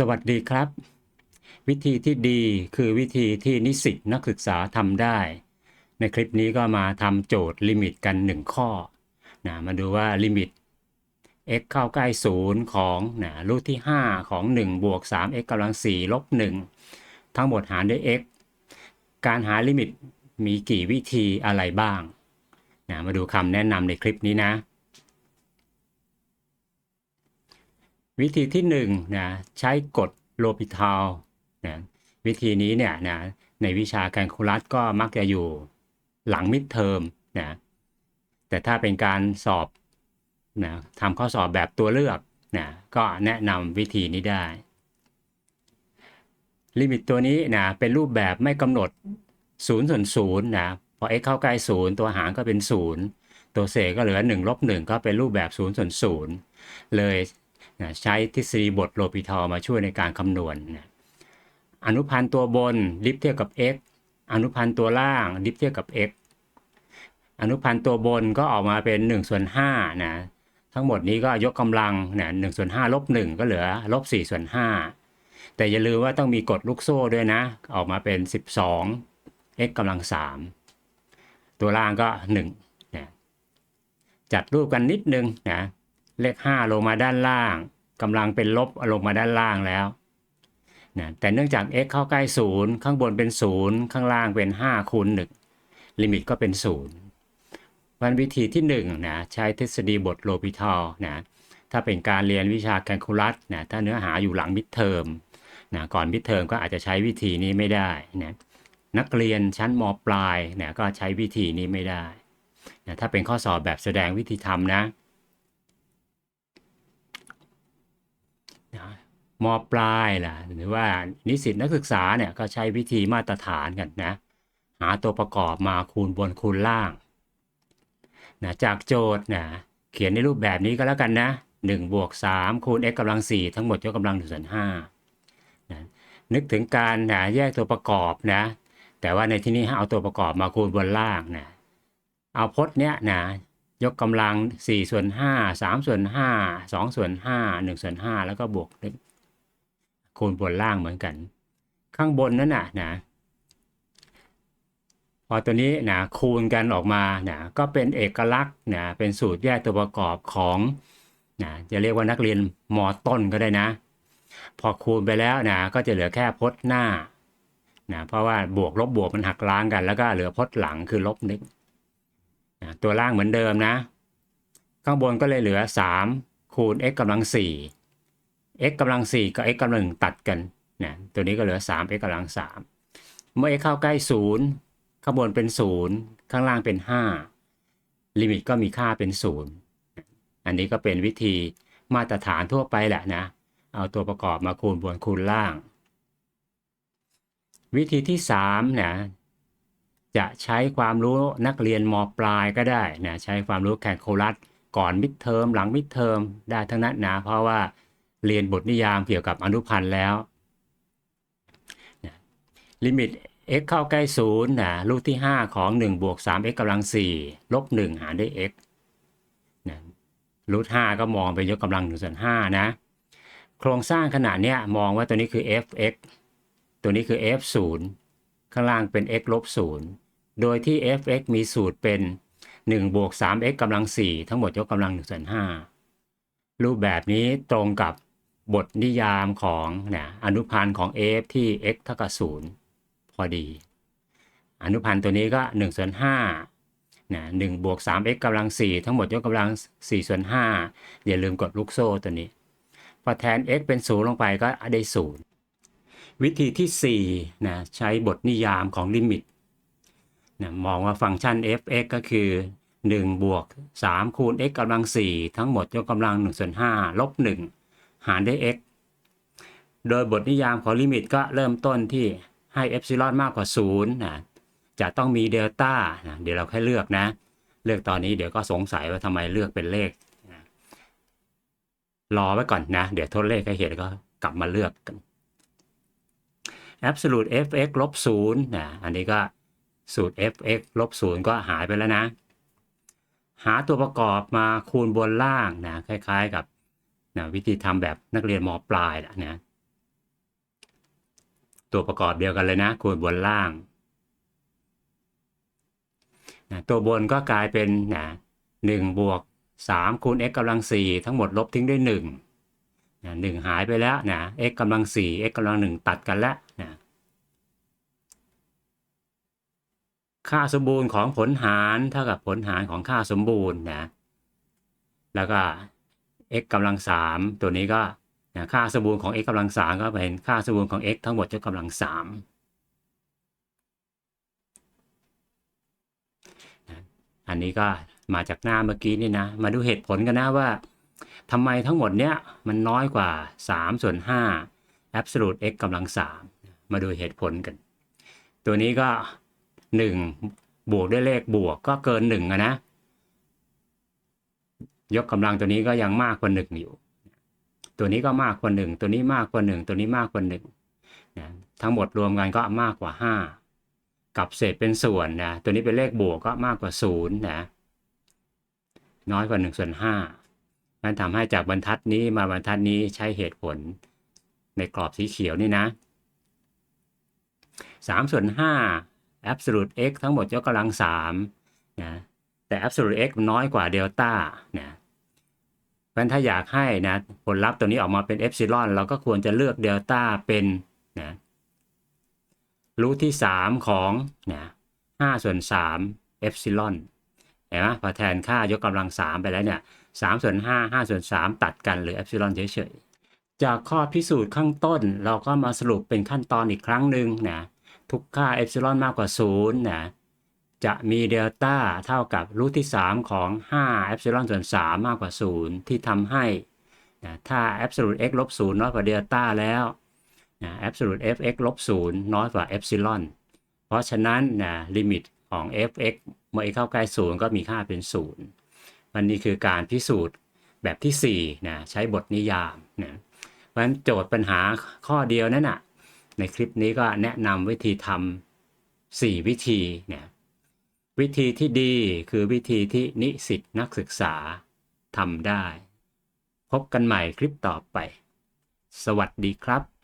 สวัสดีครับ วิธีที่ดีคือวิธีที่นิสิตนักศึกษาทำได้ ในคลิปนี้ก็มาทำโจทย์ลิมิตกัน 1 ข้อนะมาดูว่าลิมิต x เข้าใกล้0ของนะรูทที่ 5 ของ 1 บวก 3x กำลัง4ลบ1ทั้งหมดหารด้วย x การหาลิมิตมีกี่วิธีอะไรบ้างนะมาดูคำแนะนำในคลิปนี้นะ วิธีที่1นะใช้กฎโลปิทาลนะวิธีนี้เนี่ยนะในวิชาแคลคูลัสก็มักจะอยู่หลังมิดเทอมนะแต่ถ้าเป็นการสอบนะทำข้อสอบแบบตัวเลือกนะก็แนะนำวิธีนี้ได้ ลิมิตตัวนี้นะเป็นรูปแบบไม่กำหนด0ส่วน0นะพอ x เข้าใกล้ 0 ตัวหารก็เป็น 0 ตัวเศษก็เหลือ1ลบ1ก็เป็นรูปแบบ0ส่วน0เลย นะใช้ทฤษฎีบทโลปิทอมาช่วยในการคำนวณนะอนุพันธ์ตัวบนดิฟเทียบกับ x อนุพันธ์ตัวล่างดิฟเทียบกับ x อนุพันธ์ตัวบนก็ออกมาเป็น1ส่วน5นะทั้งหมดนี้ก็ยกกำลังนะ1ส่วน5ลบ1ก็เหลือลบ4ส่วน5แต่อย่าลืมว่าต้องมีกฎลูกโซ่ด้วยนะ ออกมาเป็น 12 x กำลัง 3 ตัวล่างก็1นะจัดรูปกันนิดนึงนะ เลข 5 ลงมาด้านล่างกำลังเป็นลบลงมาด้านล่างแล้วนะแต่เนื่องจาก x เข้าใกล้ 0 ข้างบนเป็น 0 ข้างล่างเป็น 5คูณ1ลิมิตก็เป็น 0 วันวิธีที่1นะใช้ทฤษฎีบทโลปิทอลนะถ้าเป็นการเรียนวิชาแคลคูลัสนะถ้าเนื้อหาอยู่หลังมิดเทอมนะก่อนมิดเทอมก็อาจจะใช้วิธีนี้ไม่ได้นะนักเรียนชั้นมปลายนะก็ใช้วิธีนี้ไม่ได้นะถ้าเป็นข้อสอบแบบแสดงวิธีทำนะนะ มปลายล่ะหรือว่านิสิตนักศึกษาเนี่ยก็ใช้วิธีมาตรฐานกันนะ หาตัวประกอบมาคูณบนคูณล่างนะจากโจทย์นะเขียนในรูปแบบนี้ก็แล้วกันนะ1บวก3คูณ x กำลัง 4 ทั้งหมดยกกำลัง1ส่วน5นะนึกถึงการนะแยกตัวประกอบนะ แต่ว่าในที่นี้เอาตัวประกอบมาคูณบนล่างนะเอาพจน์เนี้ยนะยกกำลัง4ส่วน5 3ส่วน5 2ส่วน5 1ส่วน5แล้วก็บวก คูณบนล่างเหมือนกัน ข้างบนนั้นน่ะนะพอตัวนี้นะคูณกันออกมานะก็เป็นเอกลักษณ์นะเป็นสูตรแยกตัวประกอบของนะจะเรียกว่านักเรียนมอต้นก็ได้นะ พอคูณไปแล้วนะก็จะเหลือแค่พจน์หน้านะเพราะว่าบวกลบบวกมันหักล้างกัน แล้วก็เหลือพจน์หลังคือลบหนึกนะตัวล่างเหมือนเดิมนะ ข้างบนก็เลยเหลือ 3 คูณ x กำลัง4 x กำลัง4กับ x กำลัง1ตัดกันนะตัวนี้ก็เหลือ 3 x กำลัง3เมื่อ x เข้าใกล้ 0 ข้างบนเป็น 0 ข้างล่างเป็น 5 ลิมิตก็มีค่าเป็น 0 อันนี้ก็เป็นวิธีมาตรฐานทั่วไปแหละนะ เอาตัวประกอบมาคูณบนคูณล่าง วิธีที่3นะจะใช้ความรู้นักเรียนมปลายก็ได้นะใช้ความรู้แคลคูลัสก่อนมิดเทอมหลังมิดเทอมได้ทั้งนั้นนะเพราะว่า เรียนบทนิยามเกี่ยวกับอนุพันธ์แล้วลิมิต x เข้าใกล้ศูนย์นะรูทที่ 5 ของ1บวก 3x กำลัง4ลบ1หารด้วย x นะรูท5ก็มองเป็นยกกำลัง1ส่วน5นะ โครงสร้างขนาดเนี้ยมองว่าตัวนี้คือ f(x) ตัวนี้คือ f 0ข้างล่างเป็น x ลบ0โดยที่ f(x) มีสูตรเป็น1บวก 3x กำลัง4ทั้งหมดยกกำลัง1ส่วน5รูปแบบนี้ตรงกับ บทนิยามของนะอนุพันธ์ของ f ที่ x เท่ากับ0พอดี อนุพันธ์ตัวนี้ก็1ส่วน5นะ1บวก 3x กำลัง 4 ทั้งหมดยกกำลัง4ส่วน5อย่าลืมกดลูกโซ่ตัวนี้ พอแทน x เป็น 0 ลงไปก็ได้ 0 วิธีที่4นะใช้บทนิยามของลิมิตนะมองว่าฟังก์ชัน f(x) ก็คือ 1 บวก 3 คูณ x กำลัง 4 ทั้งหมดยกกำลัง1ส่วน5ลบ1 หารด้วย x โดยบทนิยามของลิมิตก็เริ่มต้นที่ให้เอ p ซิลอนมากกว่า0นะจะต้องมีเดลต้านะเดี๋ยวเราแค่เลือกนะ เลือกตอนนี้เดี๋ยวก็สงสัยว่าทำไมเลือกเป็นเลขนะรอไว้ก่อนนะ เดี๋ยวทดเลขให้เห็นก็กลับมาเลือกกัน absolute f(x) ลบ0นะอันนี้ก็สูตร f(x) ลบ0ก็หายไปแล้วนะ หาตัวประกอบมาคูณบนล่างนะคล้ายๆกับ นะวิธีทำแบบนักเรียนมปลายแหละนะตัวประกอบเดียวกันเลยนะคูณบนล่างนะตัวบนก็กลายเป็นนะหนึ่งบวกสามคูณ x กำลังสี่ทั้งหมดลบทิ้งด้วยหนึ่งนะหนึ่งหายไปแล้วนะ x กำลังสี่ x กำลังหนึ่งตัดกันแล้วนะค่าสมบูรณ์ของผลหารเท่ากับผลหารของค่าสมบูรณ์นะแล้วก็ x กำลังสามตัวนี้ก็นะค่าสมบูรณ์ของ x กำลังสามก็เป็นค่าสมบูรณ์ของ x ทั้งหมดยกกำลังสามนะอันนี้ก็มาจากหน้าเมื่อกี้นี่นะ มาดูเหตุผลกันนะว่าทำไมทั้งหมดเนี้ยมันน้อยกว่า 3 ส่วน5 absolute x กำลังสามมาดูเหตุผลกัน ตัวนี้ก็ 1 บวกด้วยเลขบวกก็เกิน1อะนะ ยกกำลังตัวนี้ก็ยังมากกว่า1อยู่ ตัวนี้ก็มากกว่า1ตัวนี้มากกว่า1ตัวนี้มากกว่า1นะทั้งหมดรวมกันก็มากกว่า 5 กับเศษเป็นส่วนนะตัวนี้เป็นเลขบวกก็มากกว่า0นะน้อยกว่า1ส่วน5มันทำให้จากบรรทัดนี้มาบรรทัดนี้ใช้เหตุผลในกรอบสีเขียวนี่นะ3ส่วน5 absolute x ทั้งหมดยกกำลัง3นะ แต่ absolute x นน้อยกว่าเดลต้านะเพราะฉะนั้นถ้าอยากให้นะผลลัพธ์ตัวนี้ออกมาเป็นเอ s ซิลอนเราก็ควรจะเลือกเดลต้าเป็นนะรูทที่ 3 ของนะ5ส่วน3เอ s ซิลอนเห็นไหมพอแทนค่ายกกำลัง 3 ไปแล้วเนี่ย3ส่วน5 5ส่วน3ตัดกันเหรือเอ s ซิลอนเฉยๆ จากข้อพิสูจน์ข้างต้นเราก็มาสรุปเป็นขั้นตอนอีกครั้งหนึ่งนะทุกค่าเอ s ซิลอนมากกว่า0นะ จะมีเดลต้าเท่ากับรูทที่ 3 ของ5 e p s i l o n ส่วน3มากกว่า 0 ที่ทำให้นะถ้า absolute x ลบ0น้อยกว่าเดลต้าแล้วนะ absolute fx ลบ0น้อยกว่า epsilon เพราะฉะนั้นนะลิมิตของ fx เมื่อ x เข้าใกล้ 0 ก็มีค่าเป็น 0 มันนี่คือการพิสูจน์แบบที่4นะใช้บทนิยามนะเพราะฉะนั้นโจทย์ปัญหาข้อเดียวนั่นนะในคลิปนี้ก็แนะนำวิธีทำ4วิธีเนะ วิธีที่ดีคือวิธีที่นิสิตนักศึกษาทำได้ พบกันใหม่คลิปต่อไป สวัสดีครับ